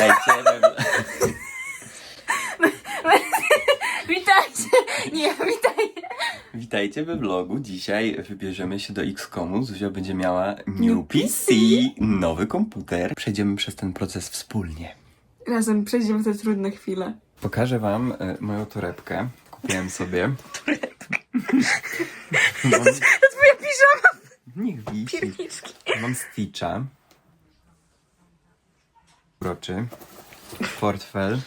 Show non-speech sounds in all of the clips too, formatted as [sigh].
Witajcie [laughs] Witajcie! Nie, witaj! witajcie we vlogu. Dzisiaj wybierzemy się do X-Komu. Zuzia będzie miała new PC, nowy komputer. Przejdziemy przez ten proces wspólnie. Razem przejdziemy te trudne chwile. Pokażę wam e, moją torebkę. Kupiłem sobie. [laughs] Mam, To twoja piżama! niech wisi. Pierniczki. Mam Stitcha. Uroczy. Portfel.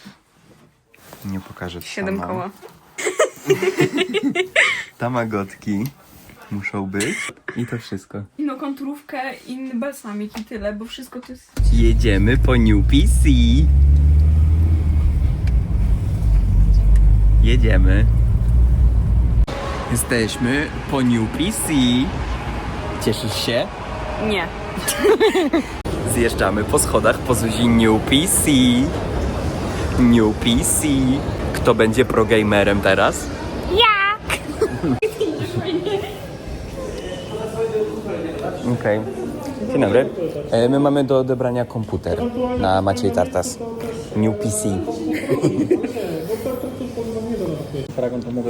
Nie pokażę co Siedem mam. koła. [laughs] Tamagotki muszą być. I to wszystko. No konturówkę, inny balsamik i tyle, bo wszystko to jest... Jedziemy po New PC. Jedziemy. Jesteśmy po New PC. Cieszysz się? Nie. [laughs] Zjeżdżamy po schodach po Zuzi New PC. New PC. Kto będzie progamerem teraz? Ja! Okej. Dzień dobry. E, My mamy do odebrania komputer na Maciej Tartas. New PC.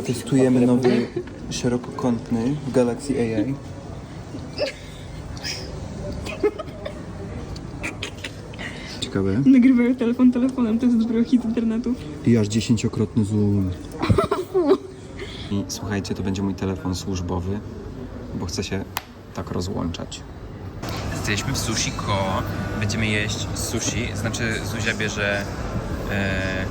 Testujemy nowy szerokokątny Galaxy AI. Ciekawe. Nagrywają telefon telefonem, to jest dopiero hit internetu. I aż dziesięciokrotny zoom. [laughs] I słuchajcie, to będzie mój telefon służbowy, bo chcę się tak rozłączać. Jesteśmy w Sushi Ko. Będziemy jeść sushi. Znaczy Zuzia bierze... E...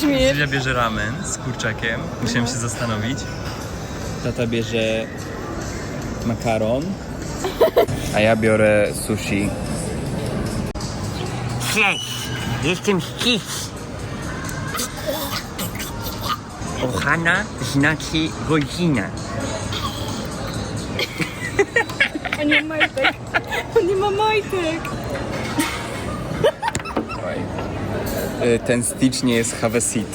Zuzia bierze ramen z kurczakiem. Musiałem się zastanowić. Tata bierze makaron. [laughs] A ja biorę sushi. Cześć, jestem Ściś. Ochrana znaczy godzina. A nie majtek. On nie ma majtek. Y, Ten Stitch nie jest have a seat.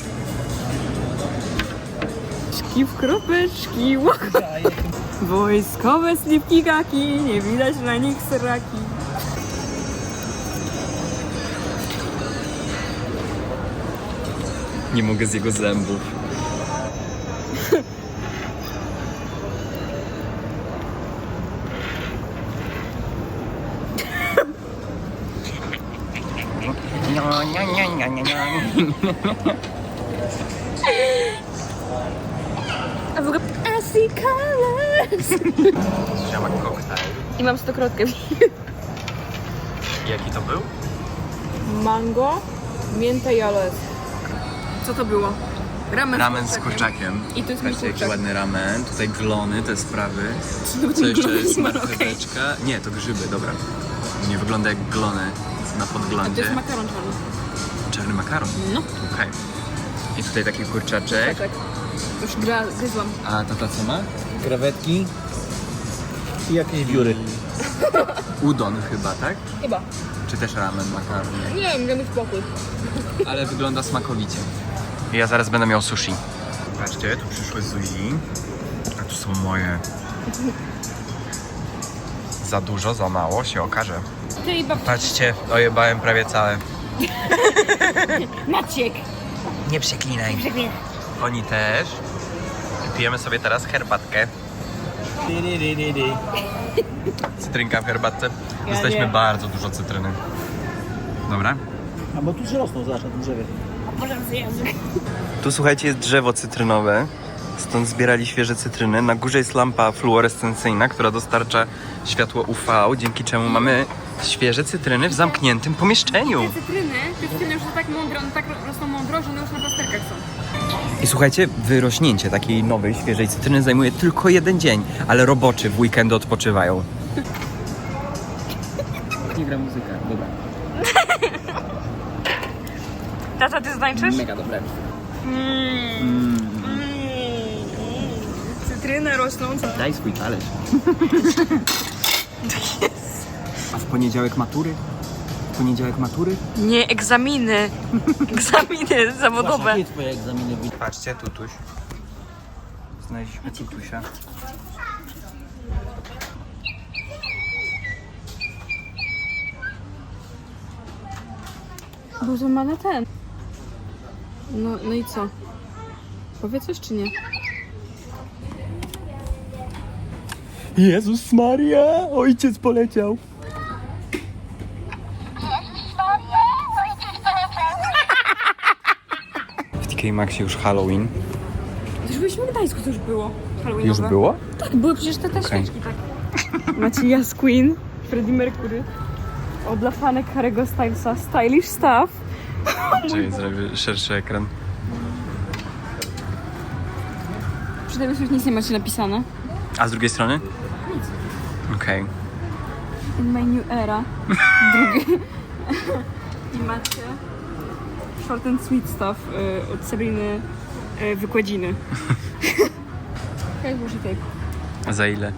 Szki w kropeczki. łach. Wojskowe slipki gaki, nie widać na nich sraki. Nie mogę z jego zębów. [laughs] No, no, no, no, no, no. A w ogóle I see colors. Wziąłem koktajl. I mam stokrotkę. Jaki to był? Mango, mięta i aloes. Co to było? Ramen, Ramen z kurczakiem. I to jest mój Patrzcie, jaki kurczak. ładny ramen. Tutaj glony, te sprawy. To Co jeszcze glony jest? Marcheweczka. Nie, to grzyby, dobra. Nie wygląda jak glony na To podglądzie. jest makaron czarny. Czarny makaron. No. Okej. I tutaj taki kurczaczek. Tak. Już gra, gryzłam. A tata co ma? krewetki i jakieś wióry. [laughs] Udon chyba, tak? Chyba. Czy też ramen, makaron? Nie wiem, daj mi spokój. [laughs] ale wygląda smakowicie. Ja zaraz będę miał sushi. Patrzcie, tu przyszły Zuzi, a tu są moje. [laughs] Za dużo, za mało, się okaże. Ty i babcia. Patrzcie, ojebałem prawie całe. Maciek. Nie przeklinaj. Oni też. Pijemy sobie teraz herbatkę. Cytrynka w herbatce. Dostaliśmy nie. bardzo dużo cytryny. Dobra. A bo tu się rosną, zobacz na tym drzewie. Tu słuchajcie, jest drzewo cytrynowe. Stąd zbierali świeże cytryny. Na górze jest lampa fluorescencyjna, która dostarcza światło UV, dzięki czemu mamy świeże cytryny w zamkniętym pomieszczeniu. Te cytryny, te cytryny już są tak mądre, one tak rosną mądro, że one już na plasterkach są. I słuchajcie, wyrośnięcie takiej nowej, świeżej cytryny zajmuje tylko jeden dzień, ale roboczy w weekendy odpoczywają. Nie gra muzyka, dobra. [laughs] Tata, ty znańczysz? Mega dobre. Cytryna rosnąca. Daj swój talerz. [laughs] A w poniedziałek matury? W poniedziałek matury? Nie, egzaminy. [laughs] Egzaminy zawodowe. Jakie twoje egzaminy widzę? Patrzcie, tutuś. Znaleźliśmy tutusia. Bo to ma na ten. No, no i co? Powie coś czy nie? Jezus Maria, ojciec poleciał. TK Maxie już Halloween. Już byliśmy w Gdańsku, to już było. Halloweenowe. Już było? Tak, były przecież te, te Okej. świeczki, tak. [laughs] Macie Yas Queen, Freddie Mercury. O, dla fanek Harry'ego Stylesa. Stylish stuff. Czyli zrobię szerszy ekran. Przy tego już nic nie macie napisane. A z drugiej strony? Okej. In my new era. [laughs] Drugie. [laughs] I macie short and sweet stuff y, od Sabriny y, wykładziny. [laughs] Jak. Za ile?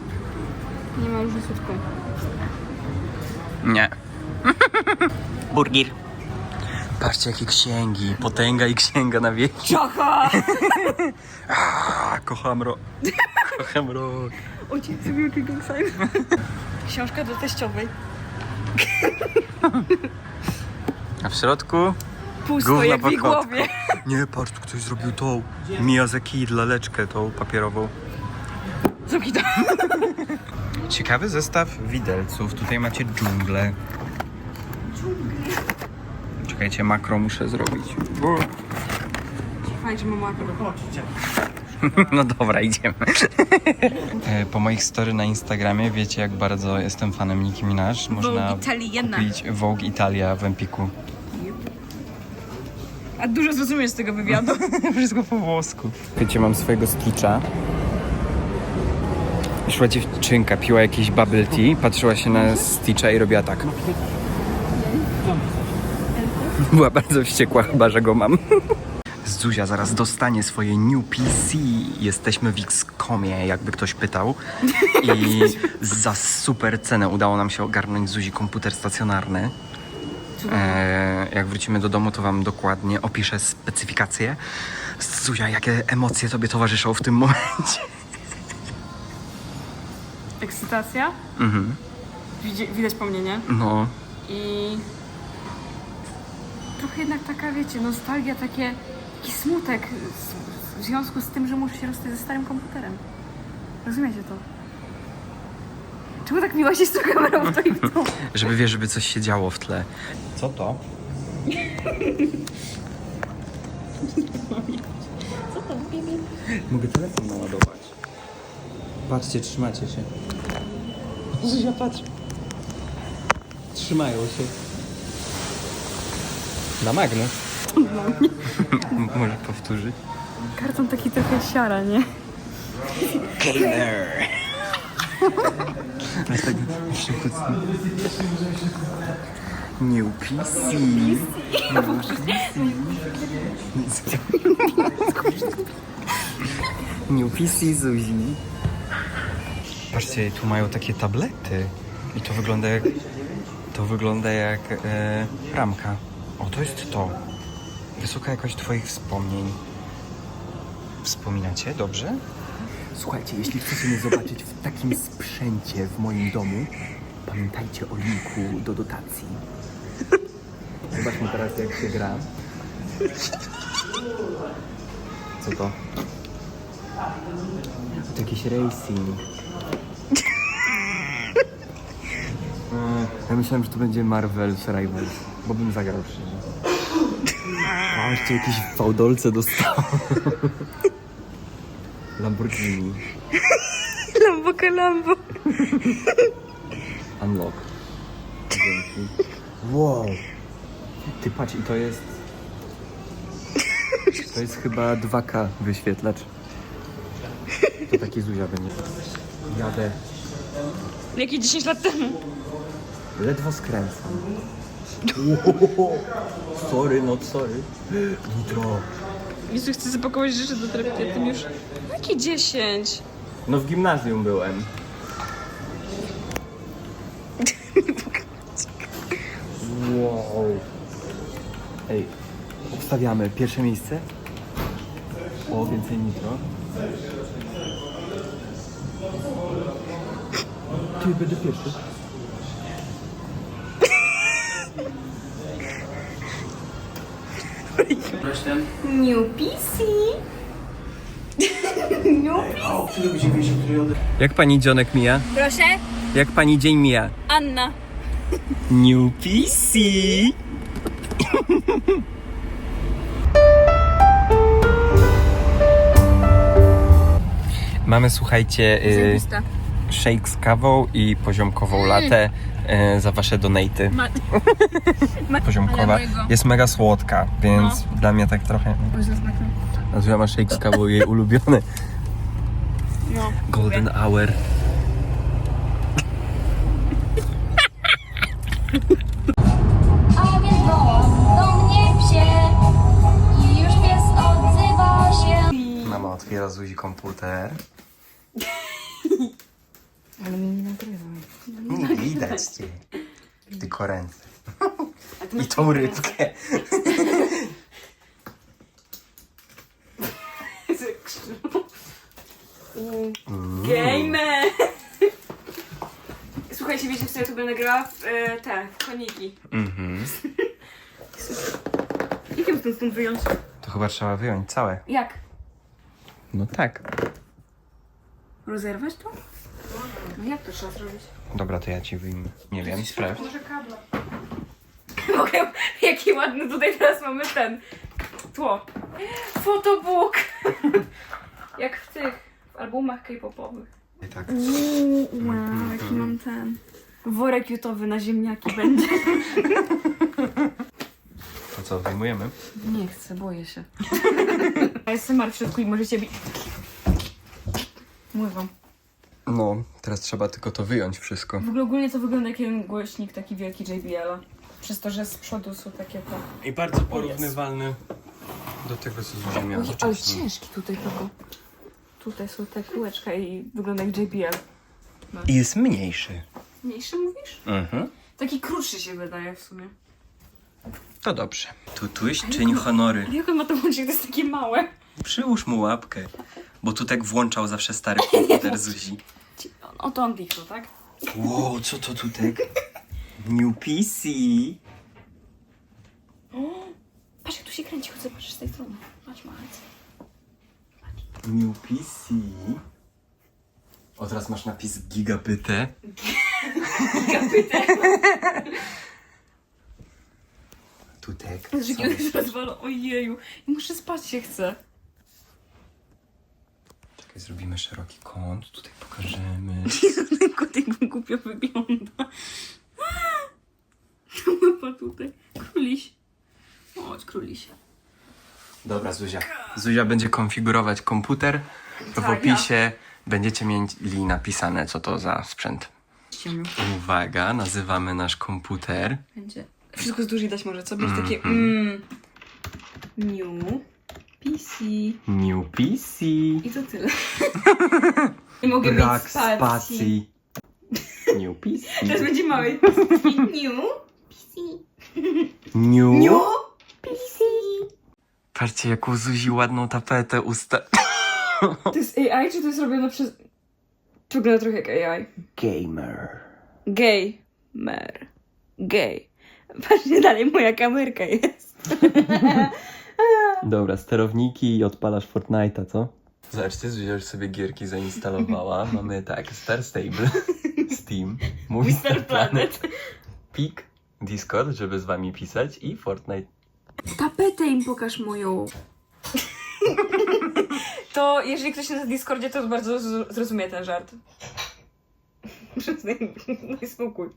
Nie ma różnicówku. Nie. [laughs] Burgir. Patrzcie jakie księgi. Potęga i księga na wieki. Czacha! A, [laughs] kocham ro... Kocham rok. Ojciec zrobił jakiegoś Książka do teściowej. A w środku? Pusto Gówno jak w jej głowie. [laughs] Nie, patrz, tu ktoś zrobił tą Miyazaki laleczkę, tą papierową. Zamknij to. [laughs] Ciekawy zestaw widelców. Tutaj macie dżunglę. Czekajcie, makro muszę zrobić. Fajnie, że mama No dobra, idziemy. [laughs] E, Po moich story na Instagramie wiecie, jak bardzo jestem fanem Nicki Minaj. Można Italiana. kupić Vogue Italia w Empiku. A dużo zrozumiesz z tego wywiadu. [laughs] Wszystko po włosku. Wiecie, mam swojego Stitcha. Szła dziewczynka, piła jakiś bubble tea, patrzyła się na Stitcha i robiła tak. Była bardzo wściekła chyba, że go mam. Zuzia zaraz dostanie swoje new PC. Jesteśmy w X-Comie, jakby ktoś pytał. I [laughs] za super cenę udało nam się ogarnąć Zuzi komputer stacjonarny. E, jak wrócimy do domu, to wam dokładnie opiszę specyfikację. Zuzia, jakie emocje tobie towarzyszą w tym momencie? [laughs] Ekscytacja. Mhm. Widzi, widać po mnie, nie? No, I trochę jednak taka, wiecie, nostalgia, takie, taki smutek z- w związku z tym, że muszę się rozstać ze starym komputerem. Rozumiecie to? Czemu tak miła się z tą kamerą w to i w to? żeby wiesz, żeby coś się działo w tle. Co to? Mogę telefon naładować. Patrzcie, trzymacie się. Zuzia, patrz. Trzymają się. Na magnes. [laughs] Może powtórzyć. Karton taki trochę siara, nie? [laughs] Aż tak przykucnę. New PC. New PC Zuzi. Patrzcie, tu mają takie tablety. I to wygląda jak... To wygląda jak e, ramka. O, to jest to. Wysoka jakość twoich wspomnień. Wspominacie? Dobrze? Słuchajcie, jeśli chcecie mnie zobaczyć w takim sprzęcie w moim domu, pamiętajcie o linku do dotacji. Zobaczmy teraz jak się gra. Co to? To jakiś racing. E, Ja myślałem, że to będzie Marvel's Rivals, bo bym zagrał szczerze. A jeszcze jakieś fałdolce dostałem. [laughs] Lamborghini. Lambo Lambo. [laughs] Unlock. Dzięki. Wow. Ty patrz i to jest... [laughs] To jest chyba 2K wyświetlacz. To taki Zuzia będzie. Jadę. Jakie 10 lat temu. Ledwo skręcam. Wow. Sorry, no sorry. Nitro. Jezu, chcę zapakować rzeczy do torebki, a tym już... Jakie 10? No w gimnazjum byłem. Wow. Ej, obstawiamy pierwsze miejsce. O, więcej nitro. Ty, będę pierwszy. New PC. [laughs] Jak pani dzionek mija? Proszę, Jak pani dzień mija? Anna. New PC! Mamy, słuchajcie, y, Zajebista. shake z kawą i poziomkową latę y, za wasze donaty. Ma... [laughs] Poziomkowa jest mega słodka, więc dla mnie tak trochę... Nazywa ma shake z kawą jej ulubiony. No. Golden hour. A więc woła do mnie psie i już pies odzywa się. Mama otwiera Zuzi komputer. Ale mi nie nagrywaj. Nie widać cię. Tylko ręce. I tą rybkę. Gamer! Słuchajcie, wiecie co ja tu będę grała? W e, te, w koniki. Mhm. Jak ją stąd, stąd wyjąć? To chyba trzeba wyjąć całe. Jak? No tak. Rozerwać to? No jak to trzeba zrobić? Dobra, to ja ci wyjmę. Nie wiem, sprawdź. Może kable. [laughs] Mogę, jaki ładny tutaj teraz mamy ten tło. Fotobook! [laughs] Jak w tych albumach k-popowych. I tak. Wow, jaki mam ten. Worek jutowy na ziemniaki będzie. [laughs] To co, wyjmujemy? Nie chcę, boję się. Ja jestem w środku i możecie bić. Mówię wam. No, teraz trzeba tylko to wyjąć wszystko. W ogóle ogólnie to wygląda jak jeden głośnik taki wielki JBL-a. Przez to, że z przodu są takie te... I bardzo porównywalny do tego, co Zuzia miała Oj, ale wcześniej. ciężki tutaj tylko. Tutaj są te kółeczka i wygląda jak JBL. I jest mniejszy. Mniejszy mówisz? Mhm. Taki krótszy się wydaje w sumie. To dobrze. Tutuś, czyń honory. Ale jak on ma to łączyć, to jest takie małe. Przyłóż mu łapkę. Bo tu tak włączał zawsze stary [laughs] komputer Zuzi. O to on kliknął, tak? Wow, co to tutaj? New PC. Patrz jak tu się kręci, chodź zobaczysz z tej strony. Chodź, malec. New PC. O, teraz masz napis gigabity. Tutek. Że kiedyś rozwalą, ojeju. Muszę spać się chce. Czekaj, zrobimy szeroki kąt. Tutaj pokażemy. [laughs] Kotek głupio wygląda. [laughs] Łapa tutaj. Króliś. Chodź, króliś. Dobra, Zuzia. Zuzia będzie konfigurować komputer. W Tak, opisie będziecie mieli napisane, co to za sprzęt. Uwaga, nazywamy nasz komputer. Będzie. Wszystko z dużej dać może, co? Być takie mm, new PC. New PC. I to tyle. [laughs] Nie mogę Brak mieć spacji. spacji. [laughs] New PC. Teraz będzie mały. New New. Patrzcie, jaką Zuzi ładną tapetę usta... To jest AI, czy to jest robione przez... To wygląda trochę jak AI. Gamer. Gay. Mer. Gay. Patrzcie, dalej moja kamerka jest. [laughs] Dobra, sterowniki i odpalasz Fortnite'a, co? Zobaczcie, Zuzia już sobie gierki zainstalowała. [laughs] Mamy tak, Star Stable, Steam, mój Star Planet. Pik, Discord, żeby z wami pisać i Fortnite. Tapetę im pokaż moją. [laughs] To jeżeli ktoś jest na Discordzie, to bardzo zrozumie ten żart. Przestań, daj [laughs] spokój.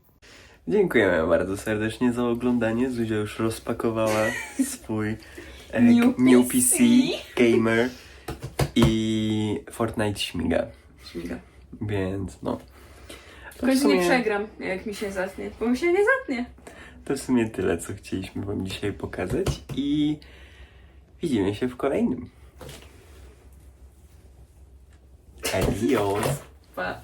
Dziękujemy bardzo serdecznie za oglądanie. Zuzia już rozpakowała swój New new PC. PC, Gamer i Fortnite śmiga. Śmiga. Więc no. W końcu nie sumie, przegram, jak mi się zatnie. Bo mi się nie zatnie. to w sumie tyle, co chcieliśmy wam dzisiaj pokazać i widzimy się w kolejnym. [laughs] Adios. Pa.